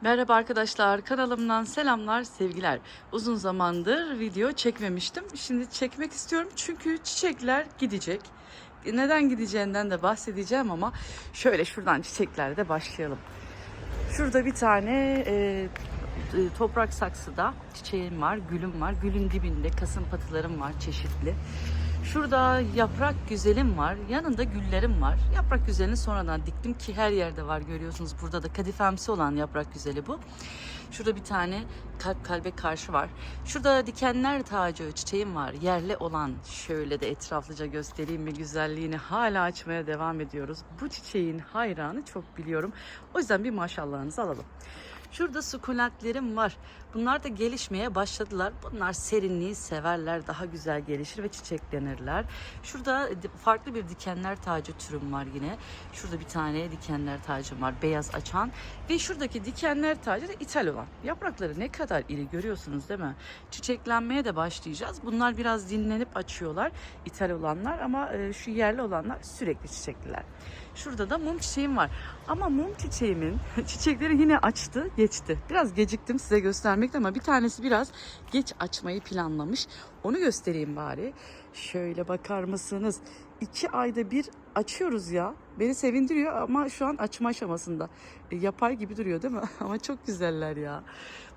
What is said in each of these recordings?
Merhaba arkadaşlar, kanalımdan selamlar, sevgiler. Uzun zamandır video çekmemiştim. Şimdi çekmek istiyorum çünkü çiçekler gidecek. Neden gideceğinden de bahsedeceğim ama şöyle şuradan çiçeklerle başlayalım. Şurada bir tane e, e, toprak saksıda çiçeğim var, gülüm var. Gülün dibinde kasım patılarım var çeşitli. Şurada yaprak güzelim var. Yanında güllerim var. Yaprak güzelini sonradan diktim ki her yerde var görüyorsunuz. Burada da kadifemsi olan yaprak güzeli bu. Şurada bir tane kalp kalbe karşı var. Şurada dikenler tacı çiçeğim var. Yerli olan şöyle de etraflıca göstereyim mi güzelliğini hala açmaya devam ediyoruz. Bu çiçeğin hayranı çok biliyorum. O yüzden bir maşallahınızı alalım. Şurada sukulentlerim var. Bunlar da gelişmeye başladılar. Bunlar serinliği severler. Daha güzel gelişir ve çiçeklenirler. Şurada farklı bir dikenler tacı türüm var yine. Şurada bir tane dikenler tacım var. Beyaz açan. Ve şuradaki dikenler tacı da ithal olan. Yaprakları ne kadar iri görüyorsunuz değil mi? Çiçeklenmeye de başlayacağız. Bunlar biraz dinlenip açıyorlar. ithal olanlar ama e, şu yerli olanlar sürekli çiçekliler. Şurada da mum çiçeğim var. Ama mum çiçeğimin çiçekleri yine açtı, geçti. Biraz geciktim size göstermekte ama bir tanesi biraz geç açmayı planlamış. Onu göstereyim bari. Şöyle bakar mısınız? İki ayda bir açıyoruz ya. Beni sevindiriyor ama şu an açma aşamasında. E, yapay gibi duruyor değil mi? ama çok güzeller ya.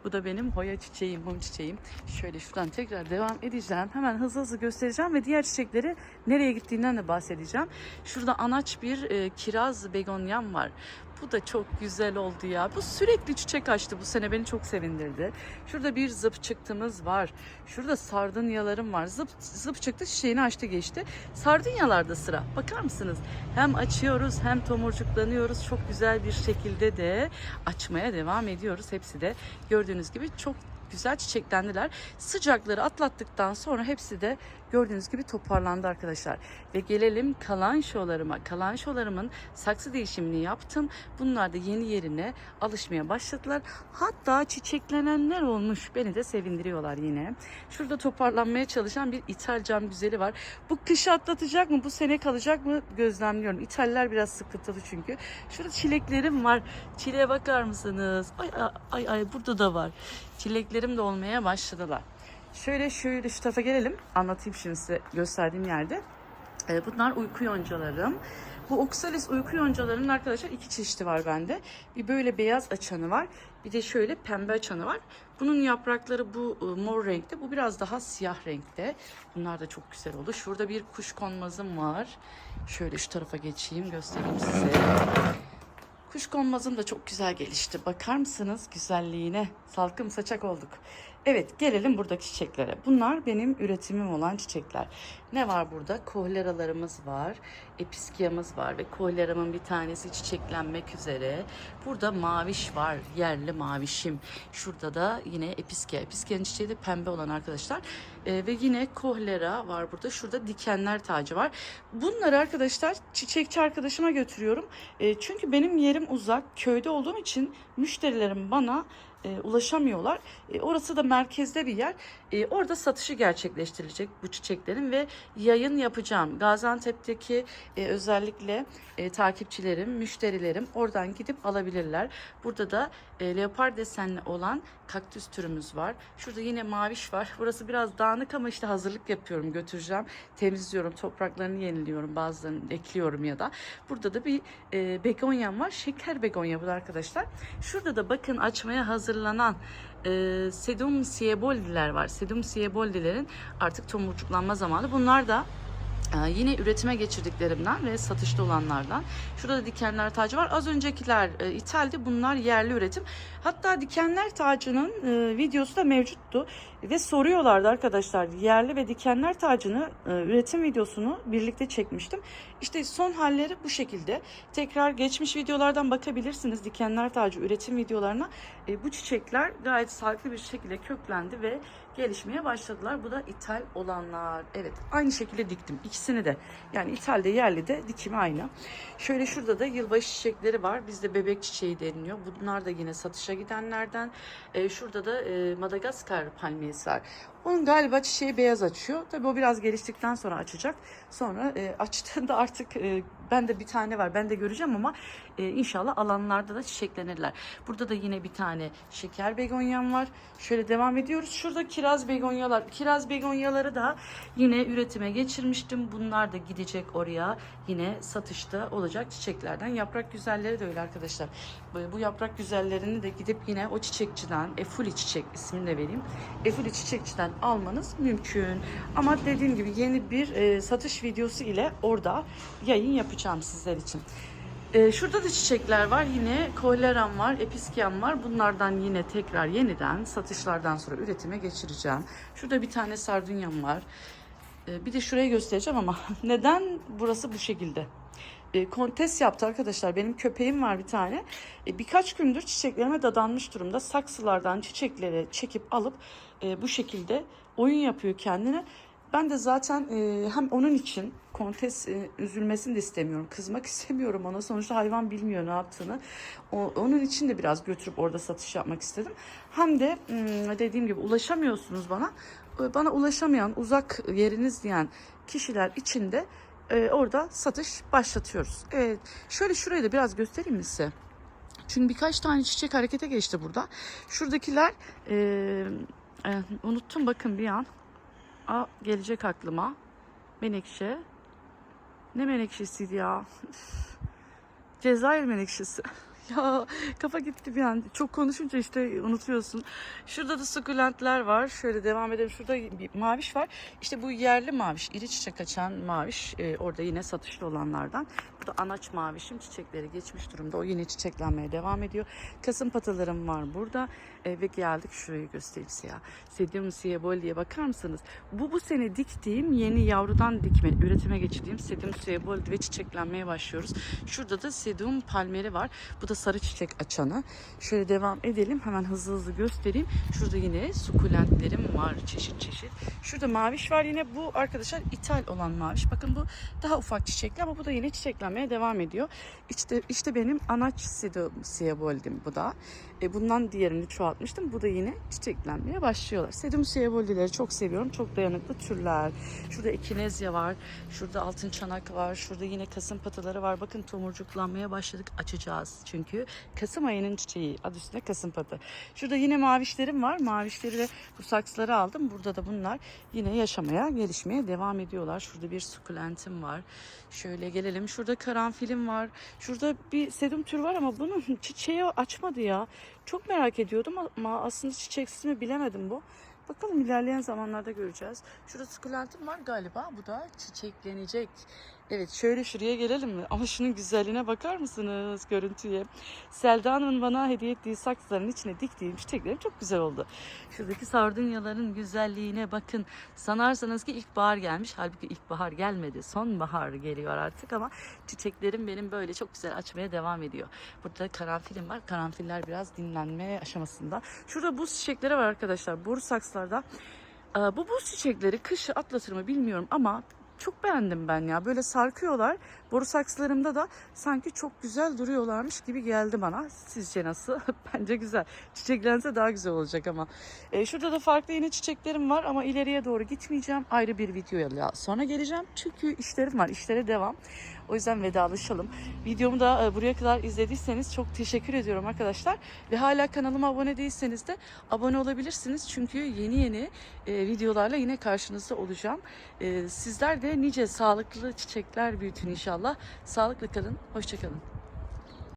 Bu da benim hoya çiçeğim, mum çiçeğim. Şöyle şuradan tekrar devam edeceğim. Hemen hızlı hızlı göstereceğim ve diğer çiçekleri nereye gittiğinden de bahsedeceğim. Şurada anaç bir e, kiraz begonyam var. Bu da çok güzel oldu ya. Bu sürekli çiçek açtı bu sene beni çok sevindirdi. Şurada bir zıp çıktığımız var. Şurada sardunyalarım var. Zıp, zıp çıktı çiçeğini açtı geçti. Sardunyalarda sıra. Bakar mısınız? Hem açıyoruz hem tomurcuklanıyoruz. Çok güzel bir şekilde de açmaya devam ediyoruz. Hepsi de gördüğünüz gibi çok güzel çiçeklendiler. Sıcakları atlattıktan sonra hepsi de gördüğünüz gibi toparlandı arkadaşlar. Ve gelelim kalan şolarıma. Kalan şolarımın saksı değişimini yaptım. Bunlar da yeni yerine alışmaya başladılar. Hatta çiçeklenenler olmuş. Beni de sevindiriyorlar yine. Şurada toparlanmaya çalışan bir ithal cam güzeli var. Bu kışı atlatacak mı? Bu sene kalacak mı? Gözlemliyorum. İthaller biraz sıkıntılı çünkü. Şurada çileklerim var. Çileğe bakar mısınız? Ay ay ay, burada da var. Çileklerim de olmaya başladılar. Şöyle şöyle şu tarafa gelelim. Anlatayım şimdi size gösterdiğim yerde. Ee, Bunlar uyku yoncalarım. Bu Oxalis uyku yoncalarının arkadaşlar iki çeşidi var bende. Bir böyle beyaz açanı var. Bir de şöyle pembe açanı var. Bunun yaprakları bu e, mor renkte. Bu biraz daha siyah renkte. Bunlar da çok güzel oldu. Şurada bir kuş konmazım var. Şöyle şu tarafa geçeyim göstereyim size. Kuş konmazım da çok güzel gelişti. Bakar mısınız güzelliğine? Salkım saçak olduk. Evet gelelim buradaki çiçeklere. Bunlar benim üretimim olan çiçekler. Ne var burada? Kohleralarımız var. Episkiyamız var ve kohleramın bir tanesi çiçeklenmek üzere. Burada maviş var. Yerli mavişim. Şurada da yine episkiya. Episkiyanın çiçeği de pembe olan arkadaşlar. Ee, ve yine kohlera var burada. Şurada dikenler tacı var. Bunları arkadaşlar çiçekçi arkadaşıma götürüyorum. Ee, çünkü benim yerim uzak. Köyde olduğum için müşterilerim bana e, ulaşamıyorlar. E, orası da merkezde bir yer. E, orada satışı gerçekleştirilecek bu çiçeklerin ve yayın yapacağım. Gaziantep'teki e, özellikle e, takipçilerim, müşterilerim oradan gidip alabilirler. Burada da e, leopar desenli olan kaktüs türümüz var. Şurada yine maviş var. Burası biraz dağınık ama işte hazırlık yapıyorum, götüreceğim. Temizliyorum, topraklarını yeniliyorum, bazılarını ekliyorum ya da. Burada da bir e, begonyam var. Şeker begonya bu da arkadaşlar. Şurada da bakın açmaya hazırlanan e, sedum sieboldiler var. Sedum sieboldilerin artık tomurcuklanma zamanı. Bunlar da ee, Yine üretime geçirdiklerimden ve satışta olanlardan. Şurada da dikenler tacı var. Az öncekiler e, ithaldi. Bunlar yerli üretim. Hatta dikenler tacının e, videosu da mevcuttu. Ve soruyorlardı arkadaşlar. Yerli ve dikenler tacını e, üretim videosunu birlikte çekmiştim. İşte son halleri bu şekilde. Tekrar geçmiş videolardan bakabilirsiniz. Dikenler tacı üretim videolarına. E, bu çiçekler gayet sağlıklı bir şekilde köklendi ve gelişmeye başladılar. Bu da ithal olanlar. Evet aynı şekilde diktim. İkisini de. Yani ithalde yerli de dikimi aynı. Şöyle şurada da yılbaşı çiçekleri var. Bizde bebek çiçeği deniliyor. Bunlar da yine satışa gidenlerden. Ee, şurada da e, Madagaskar palmiyesi var. Onun galiba çiçeği beyaz açıyor. Tabii o biraz geliştikten sonra açacak. Sonra e, açtığında artık e, ben de bir tane var. Ben de göreceğim ama e, inşallah alanlarda da çiçeklenirler. Burada da yine bir tane şeker begonyam var. Şöyle devam ediyoruz. Şurada kiraz begonyalar. Kiraz begonyaları da yine üretime geçirmiştim. Bunlar da gidecek oraya. Yine satışta olacak çiçeklerden. Yaprak güzelleri de öyle arkadaşlar. Bu- yaprak güzellerini de gidip yine o çiçekçiden, Efuli Çiçek ismini de vereyim. Efuli Çiçekçiden almanız mümkün. Ama dediğim gibi yeni bir e, satış videosu ile orada yayın yapacağım sizler için. E, şurada da çiçekler var. Yine kohleram var, episkiyam var. Bunlardan yine tekrar yeniden satışlardan sonra üretime geçireceğim. Şurada bir tane sardunyam var. E, bir de şurayı göstereceğim ama neden burası bu şekilde? E, kontes yaptı arkadaşlar. Benim köpeğim var bir tane. E, birkaç gündür çiçeklerime dadanmış durumda. Saksılardan çiçekleri çekip alıp e, bu şekilde oyun yapıyor kendine. Ben de zaten e, hem onun için kontes e, üzülmesini de istemiyorum. Kızmak istemiyorum ona. Sonuçta hayvan bilmiyor ne yaptığını. O, onun için de biraz götürüp orada satış yapmak istedim. Hem de hmm, dediğim gibi ulaşamıyorsunuz bana. E, Bana ulaşamayan, uzak yeriniz diyen kişiler için de e, orada satış başlatıyoruz. Evet, şöyle şurayı da biraz göstereyim mi size? Çünkü birkaç tane çiçek harekete geçti burada. Şuradakiler e, e, unuttum bakın bir an. Aa, gelecek aklıma. Menekşe. Ne menekşesiydi ya? Cezayir menekşesi. Ya kafa gitti bir an. Çok konuşunca işte unutuyorsun. Şurada da sukulentler var. Şöyle devam edelim. Şurada bir maviş var. İşte bu yerli maviş, iri çiçek açan maviş. e, orada yine satışlı olanlardan. Burada anaç mavişim çiçekleri geçmiş durumda. O yine çiçeklenmeye devam ediyor. Kasım patalarım var burada. E, ve geldik şurayı göstereyim size ya. Sedium sieboli'ye bakar mısınız? Bu bu sene diktiğim yeni yavrudan dikme, üretime geçirdiğim Sedium sieboli ve çiçeklenmeye başlıyoruz. Şurada da Sedium palmeri var. Bu da sarı çiçek açanı. Şöyle devam edelim. Hemen hızlı hızlı göstereyim. Şurada yine sukulentlerim var çeşit çeşit. Şurada maviş var yine bu arkadaşlar ithal olan maviş. Bakın bu daha ufak çiçekli ama bu da yine çiçeklenmeye devam ediyor. İşte işte benim anaç sieboli'm bu da. E, bundan diğerini çoğaltmıştım. Bu da yine çiçeklenmeye başlıyorlar. Sedum siebolileri çok seviyorum. Çok dayanıklı türler. Şurada ekinezya var. Şurada altın çanak var. Şurada yine kasım pataları var. Bakın tomurcuklanmaya başladık. Açacağız. Çünkü Kasım ayının çiçeği. Adı üstünde kasım patı. Şurada yine mavişlerim var. Mavişleri de bu saksıları aldım. Burada da bunlar yine yaşamaya, gelişmeye devam ediyorlar. Şurada bir sukulentim var. Şöyle gelelim. Şurada karanfilim var. Şurada bir sedum tür var ama bunun çiçeği açmadı ya. Çok merak ediyordum ama aslında çiçeksiz mi bilemedim bu. Bakalım ilerleyen zamanlarda göreceğiz. Şurada sukulentim var galiba. Bu da çiçeklenecek. Evet şöyle şuraya gelelim mi? Ama şunun güzelliğine bakar mısınız görüntüye? Selda'nın bana hediye ettiği saksıların içine diktiğim çiçeklerim çok güzel oldu. Şuradaki sardunyaların güzelliğine bakın. Sanarsanız ki ilkbahar gelmiş. Halbuki ilkbahar gelmedi. Sonbahar geliyor artık ama çiçeklerim benim böyle çok güzel açmaya devam ediyor. Burada karanfilim var. Karanfiller biraz dinlenme aşamasında. Şurada buz çiçekleri var arkadaşlar. Boru saksılarda. Ee, Bu buz çiçekleri kışı atlatır mı bilmiyorum ama çok beğendim ben ya. Böyle sarkıyorlar. Boru saksılarımda da sanki çok güzel duruyorlarmış gibi geldi bana. Sizce nasıl? Bence güzel. Çiçeklense daha güzel olacak ama. Ee, şurada da farklı yine çiçeklerim var ama ileriye doğru gitmeyeceğim. Ayrı bir videoya sonra geleceğim. Çünkü işlerim var. İşlere devam. O yüzden vedalaşalım. Videomu da e, buraya kadar izlediyseniz çok teşekkür ediyorum arkadaşlar. Ve hala kanalıma abone değilseniz de abone olabilirsiniz. Çünkü yeni yeni e, videolarla yine karşınızda olacağım. E, sizler de nice sağlıklı çiçekler büyütün inşallah. Sağlıklı kalın. Hoşçakalın.